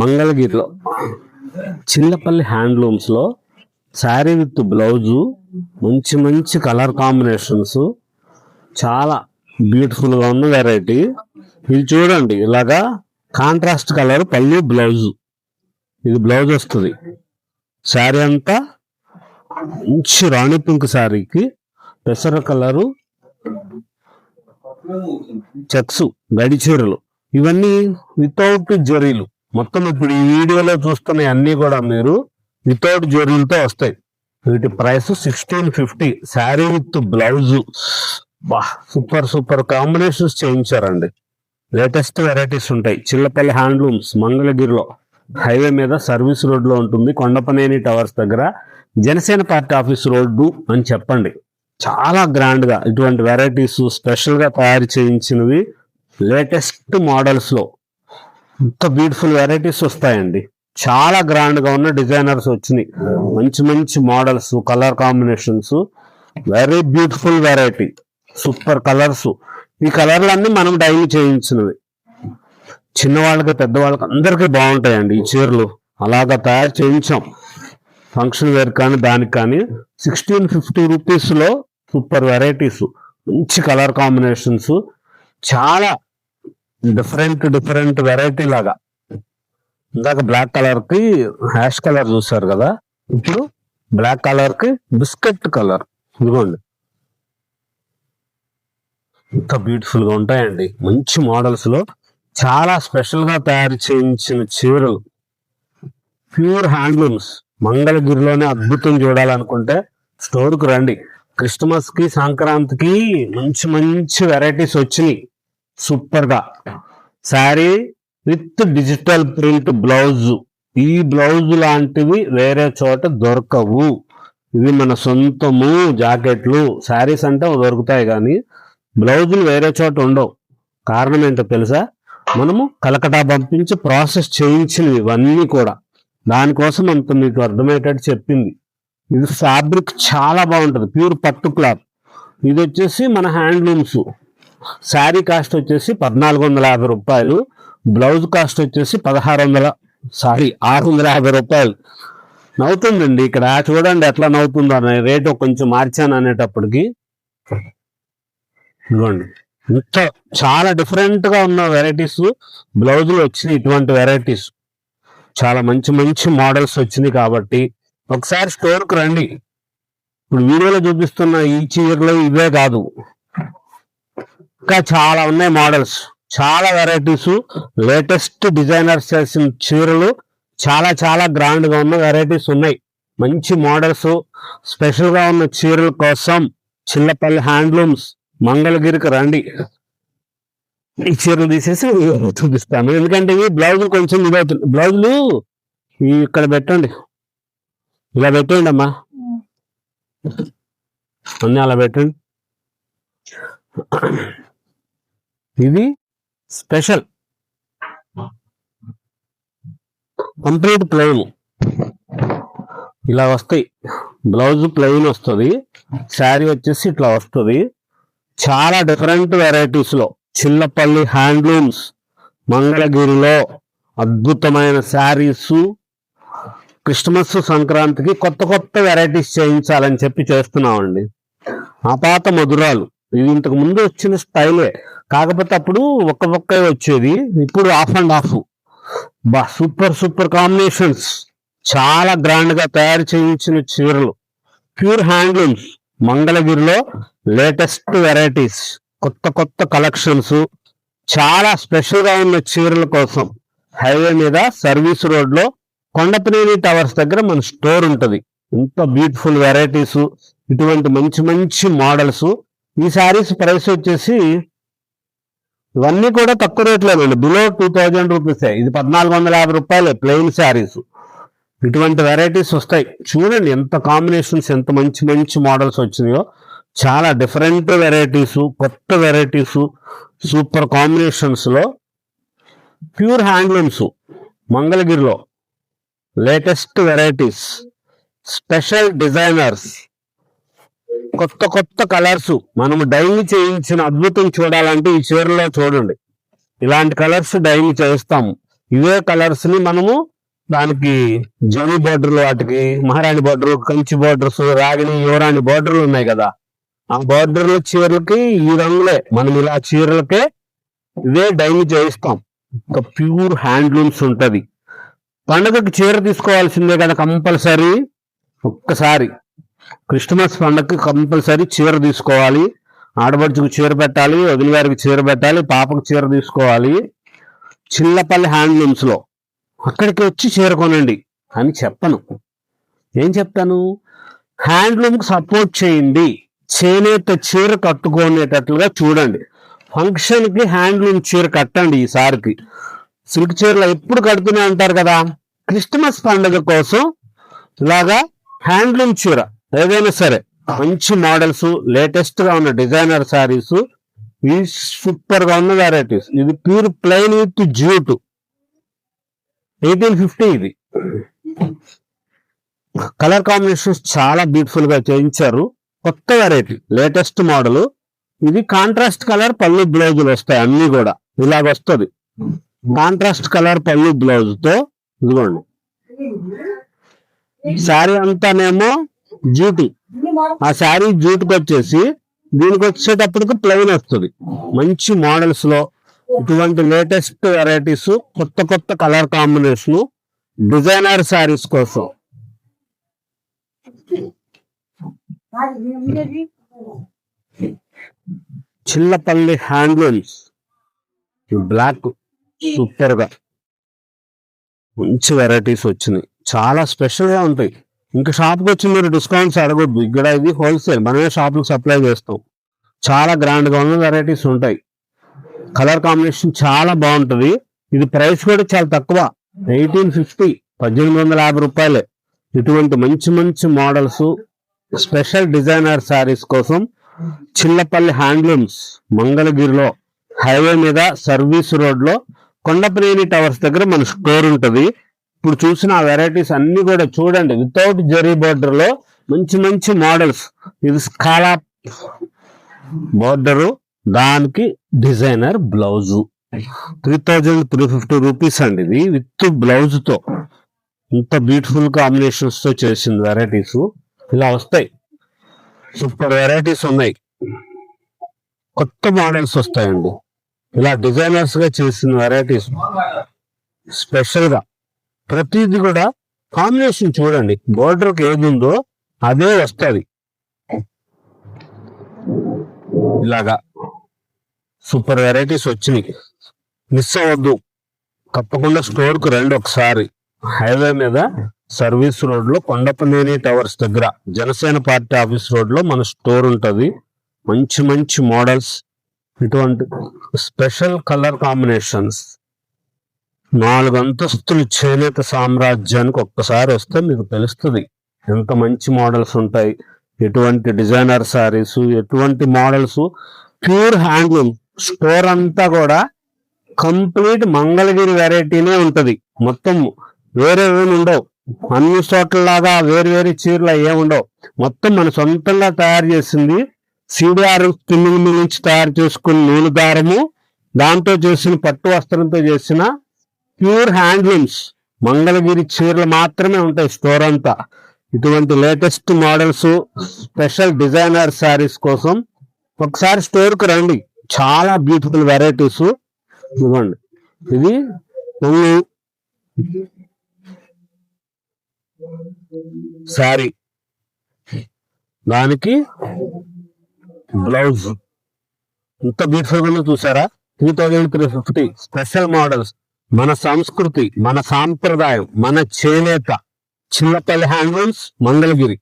మంగళగిరిలో. చిల్లపల్లి హ్యాండ్లూమ్స్లో sari with blouse మంచి మంచి కలర్ కాంబినేషన్స్ చాలా బ్యూటిఫుల్గా ఉన్న వెరైటీ. ఇది చూడండి ఇలాగా కాంట్రాస్ట్ కలర్ పళ్ళు బ్లౌజు. ఇది బ్లౌజ్ వస్తుంది. శారీ అంతా మంచి రాణి పింక్ శారీకి పెసర కలరు చెక్స్ గడిచీరలు ఇవన్నీ వితౌట్ జరీలు మొత్తం ఇప్పుడు ఈ వీడియోలో చూస్తున్న అన్నీ కూడా మీరు వితౌట్ జరీలతో వస్తాయి. వీటి price sixteen fifty sari with blouse బా సూపర్ సూపర్ కాంబినేషన్స్ చేయించారండి. లేటెస్ట్ వెరైటీస్ ఉంటాయి. చిల్లపల్లి హ్యాండ్లూమ్స్ మంగళగిరిలో హైవే మీద సర్వీస్ రోడ్లో ఉంటుంది. కొండపనేని టవర్స్ దగ్గర జనసేన పార్టీ ఆఫీస్ రోడ్డు అని చెప్పండి. చాలా గ్రాండ్గా ఇటువంటి వెరైటీస్ స్పెషల్గా తయారు చేయించినవి లేటెస్ట్ మోడల్స్లో ఎంత బ్యూటిఫుల్ వెరైటీస్ వస్తాయండి. చాలా గ్రాండ్గా ఉన్న డిజైనర్స్ వచ్చినాయి. మంచి మంచి models colour combinations very beautiful variety super colours ఈ కలర్లన్నీ మనం డైలీ చేయించినవి. చిన్నవాళ్ళకి పెద్దవాళ్ళకి అందరికీ బాగుంటాయండి ఈ చీరలు. అలాగా తయారు చేయించాం. ఫంక్షన్ వేర్ కానీ దానికి కానీ సిక్స్టీన్ ఫిఫ్టీ రూపీస్లో సూపర్ వెరైటీస్ మంచి కలర్ కాంబినేషన్స్ చాలా డిఫరెంట్ డిఫరెంట్ వెరైటీ లాగా. ఇందాక బ్లాక్ కలర్కి హ్యాష్ కలర్ చూసారు కదా? ఇప్పుడు బ్లాక్ కలర్కి బిస్కెట్ కలర్. ఇదిగోండి. ఇంత బ్యూటిఫుల్గా ఉంటాయండి. మంచి మోడల్స్లో చాలా స్పెషల్గా తయారు చేయించిన చీరలు. ప్యూర్ హ్యాండ్లూమ్స్ మంగళగిరిలోనే అద్భుతం చూడాలనుకుంటే స్టోర్కు రండి. క్రిస్టమస్కి సంక్రాంతికి మంచి మంచి వెరైటీస్ వచ్చినాయి. సూపర్గా sari with digital print blouse. ఈ బ్లౌజ్ లాంటివి వేరే చోట దొరకవు. ఇవి మన సొంతము జాకెట్లు. శారీస్ అంటే దొరుకుతాయి కానీ బ్లౌజులు వేరే చోట ఉండవు. కారణం ఏంటో తెలుసా? మనము కలకటా పంపించి ప్రాసెస్ చేయించినవి ఇవన్నీ కూడా. దానికోసం అంత మీకు అర్థమయ్యేటట్టు చెప్పింది. ఇది ఫ్యాబ్రిక్ చాలా బాగుంటుంది. ప్యూర్ పట్టు క్లాత్. ఇది వచ్చేసి మన హ్యాండ్లూమ్స్. శారీ కాస్ట్ వచ్చేసి పద్నాలుగు వందల యాభై రూపాయలు బ్లౌజ్ కాస్ట్ వచ్చేసి పదహారు వందల సారీ ఆరు వందల యాభై రూపాయలు. నవ్వుతుందండి ఇక్కడ. చూడండి ఎట్లా నవ్వుతుందో అనే రేటు కొంచెం మార్చాను అనేటప్పటికి. ఇదిగోండి. ఇంత చాలా డిఫరెంట్గా ఉన్న వెరైటీస్ బ్లౌజులు వచ్చినాయి ఇటువంటి వెరైటీస్. చాలా మంచి మంచి మోడల్స్ వచ్చినాయి కాబట్టి. ఒకసారి స్టోర్కి రండి. ఇప్పుడు వీడియోలో చూపిస్తున్న ఈ చీరలు ఇవే కాదు. ఇంకా చాలా ఉన్నాయి మోడల్స్. చాలా వెరైటీస్ లేటెస్ట్ డిజైనర్స్ చేసిన చీరలు చాలా చాలా గ్రాండ్గా ఉన్న వెరైటీస్ ఉన్నాయి. మంచి మోడల్స్ స్పెషల్గా ఉన్న చీరల కోసం చిల్లపల్లి హ్యాండ్లూమ్స్ మంగళగిరికి రండి. ఈ చీరలు తీసేసి చూపిస్తాను. ఎందుకంటే ఇవి బ్లౌజులు కొంచెం ఇదవుతుంది బ్లౌజులు ఇవి ఇక్కడ పెట్టండి. ఇలా పెట్టండి అమ్మా. అన్నీ అలా పెట్టండి. ఇది స్పెషల్. Complete plain. ఇలా వస్తాయి బ్లౌజ్ ప్లెయిన్ వస్తుంది. శారీ వచ్చేసి ఇట్లా వస్తుంది. చాలా డిఫరెంట్ వెరైటీస్లో చిల్లపల్లి హ్యాండ్లూమ్స్ మంగళగిరిలో అద్భుతమైన శారీస్. క్రిస్మస్ సంక్రాంతికి కొత్త కొత్త వెరైటీస్ చేయించాలని చెప్పి చేస్తున్నామండి. ఆపాత మధురాలు. ఇది ఇంతకు ముందు వచ్చిన స్టైలే కాకపోతే అప్పుడు ఒక్క ఒక్క వచ్చేది. ఇప్పుడు ఆఫ్ అండ్ ఆఫ్ బా సూపర్ సూపర్ కాంబినేషన్స్ చాలా గ్రాండ్గా తయారు చేయించిన చీరలు. ప్యూర్ హ్యాండ్లూమ్స్ మంగళగిరిలో లేటెస్ట్ వెరైటీస్ కొత్త కొత్త కలెక్షన్స్ చాలా స్పెషల్గా ఉన్న చీరల కోసం. హైవే మీద సర్వీస్ రోడ్లో కొండపనేని టవర్స్ దగ్గర మన స్టోర్ ఉంటది. ఇంత బ్యూటిఫుల్ వెరైటీస్ ఇటువంటి మంచి మంచి మోడల్స్ ఈ శారీస్ ప్రైస్ వచ్చేసి ఇవన్నీ కూడా తక్కువ రేట్లేనండి. బిలో టూ థౌజండ్ రూపీసే ఇది పద్నాలుగు వందల యాభై రూపాయలే ప్లెయిన్ శారీస్ ఇటువంటి వెరైటీస్ వస్తాయి. చూడండి ఎంత కాంబినేషన్స్ ఎంత మంచి మంచి మోడల్స్ వచ్చినాయో. చాలా డిఫరెంట్ వెరైటీస్ కొత్త వెరైటీస్ సూపర్ కాంబినేషన్స్లో ప్యూర్ హ్యాండ్లూమ్స్ మంగళగిరిలో లేటెస్ట్ వెరైటీస్ స్పెషల్ డిజైనర్స్ కొత్త కొత్త కలర్స్ మనం డైలీ చేయించిన అద్భుతం చూడాలంటే ఈ చీరలో చూడండి. ఇలాంటి కలర్స్ డైలీ చేస్తాము. ఇవే కలర్స్ని మనము దానికి జమి బోర్డర్లు వాటికి మహారాణి బోర్డర్ కంచి బోర్డర్స్ రాగిణి యువరాణి బోర్డర్లు ఉన్నాయి కదా. ఆ బోర్డర్ల చీరలకి ఈ రంగులే. మనం ఇలా చీరలకే ఇవే డైని చేయిస్తాం. ఒక ప్యూర్ హ్యాండ్లూమ్స్ ఉంటుంది. పండగకి చీర తీసుకోవాల్సిందే కదా కంపల్సరీ. ఒక్కసారి క్రిస్టమస్ పండగకి కంపల్సరీ చీర తీసుకోవాలి. ఆడపడుచుకు చీర పెట్టాలి వదిలివారికి చీర పెట్టాలి పాపకు చీర తీసుకోవాలి. చిల్లపల్లి హ్యాండ్లూమ్స్లో అక్కడికి వచ్చి చీర కొనండి అని చెప్పను. ఏం చెప్తాను? హ్యాండ్లూమ్కి సపోర్ట్ చేయండి. చేనేత చీర కట్టుకునేటట్లుగా చూడండి. ఫంక్షన్కి హ్యాండ్లూమ్ చీర కట్టండి ఈసారికి సిల్క్ చీరలు ఎప్పుడు కడుతూనే ఉంటారు కదా. క్రిస్మస్ పండుగ కోసం ఇలాగా హ్యాండ్లూమ్ చీర ఏదైనా సరే మంచి మోడల్స్ లేటెస్ట్గా ఉన్న డిజైనర్ సారీస్ ఇవి సూపర్గా ఉన్న వెరైటీస్ ఇది pure plain with jute eighteen fifty ఇది. కలర్ కాంబినేషన్స్ చాలా బ్యూటిఫుల్గా చేయించారు. కొత్త వెరైటీ లేటెస్ట్ మోడల్ ఇది కాంట్రాస్ట్ కలర్ పళ్ళు బ్లౌజులు వస్తాయి అన్ని కూడా. ఇలాగ వస్తుంది. కాంట్రాస్ట్ కలర్ పళ్ళు బ్లౌజ్తో ఇదిగోండి. శారీ అంతానేమో జూటు. ఆ శారీ జూటుకి వచ్చేసి దీనికి వచ్చేటప్పటికి ప్లెయిన్ వస్తుంది. మంచి మోడల్స్లో ఇటువంటి లేటెస్ట్ వెరైటీస్ కొత్త కొత్త కలర్ కాంబినేషన్ డిజైనర్ శారీస్ కోసం. చిల్లపల్లి హ్యాండ్లూమ్స్ బ్లాక్ సూపర్గా మంచి వెరైటీస్ వచ్చినాయి. చాలా స్పెషల్గా ఉంటాయి. ఇంకా షాప్కి వచ్చి మీరు డిస్కౌంట్స్ అడగొద్దు. ఇక్కడ ఇది హోల్సేల్ మనమే షాప్కి సప్లై చేస్తాం. చాలా గ్రాండ్గా ఉన్న వెరైటీస్ ఉంటాయి. కలర్ కాంబినేషన్ చాలా బాగుంటుంది. ఇది ప్రైస్ కూడా చాలా తక్కువ. ఎయిటీన్ ఫిఫ్టీ పద్దెనిమిది వందల యాభై రూపాయలే. ఇటువంటి మంచి మంచి మోడల్స్ స్పెషల్ డిజైనర్ శారీస్ కోసం చిల్లపల్లి హ్యాండ్లూమ్స్ మంగళగిరిలో హైవే మీద సర్వీస్ రోడ్లో కొండప్రేణి కొండపనేని టవర్స్ దగ్గర మన స్టోర్ ఉంటుంది. ఇప్పుడు చూసిన ఆ వెరైటీస్ అన్ని కూడా చూడండి. వితౌట్ జరీ బోర్డర్లో మంచి మంచి మోడల్స్ ఇది స్కాలా బోర్డరు దానికి designer blouse three thousand three fifty rupees అండి ఇది. విత్ బ్లౌజుతో ఇంత బ్యూటిఫుల్ కాంబినేషన్స్తో చేసింది వెరైటీస్ ఇలా వస్తాయి. సూపర్ వెరైటీస్ ఉన్నాయి. కొత్త మోడల్స్ వస్తాయండి. ఇలా డిజైనర్స్గా చేసిన వెరైటీస్ స్పెషల్గా ప్రతిది కూడా కాంబినేషన్ చూడండి. బోర్డర్కి ఏది ఉందో అదే వస్తుంది. ఇలాగా సూపర్ వెరైటీస్ వచ్చినాయి. మిస్ అవ్వద్దు. తప్పకుండా స్టోర్కు రండి ఒకసారి. హైవే మీద సర్వీస్ రోడ్లో కొండపనేని టవర్స్ దగ్గర జనసేన పార్టీ ఆఫీస్ రోడ్లో మన స్టోర్ ఉంటుంది. మంచి మంచి మోడల్స్ ఇటువంటి స్పెషల్ కలర్ కాంబినేషన్స్ నాలుగు అంతస్తులు చేనేత సామ్రాజ్యానికి ఒక్కసారి వస్తే మీకు తెలుస్తుంది ఎంత మంచి మోడల్స్ ఉంటాయి. ఎటువంటి డిజైనర్ శారీస్ ఎటువంటి మోడల్స్ ప్యూర్ హ్యాండ్లూమ్ స్టోర్ అంతా కూడా కంప్లీట్ మంగళగిరి వెరైటీనే ఉంటుంది. మొత్తం వేరే ఏమి ఉండవు. అన్ని చోట్లలాగా వేరు వేరే చీరలు ఏమి ఉండవు. మొత్తం మన సొంతంగా తయారు చేసింది సిడిఆర్ స్పిన్నింగ్ నుంచి తయారు చేసుకున్న నూలు దారము దాంతో చేసిన పట్టు వస్త్రంతో చేసిన ప్యూర్ హ్యాండ్లూమ్స్. మంగళగిరి చీరలు మాత్రమే ఉంటాయి స్టోర్ అంతా. ఇటువంటి latest models special designer saris కోసం ఒకసారి స్టోర్కి రండి. చాలా బ్యూటిఫుల్ వెరైటీస్. ఇవ్వండి. ఇది నన్ను శారీ. దానికి బ్లౌజ్. ఇంత బ్యూటిఫుల్గా చూసారా? Three thousand three fifty special models. మన సంస్కృతి మన సాంప్రదాయం మన చేనేత చిల్లపల్లి హ్యాండ్లూమ్స్ మంగళగిరి.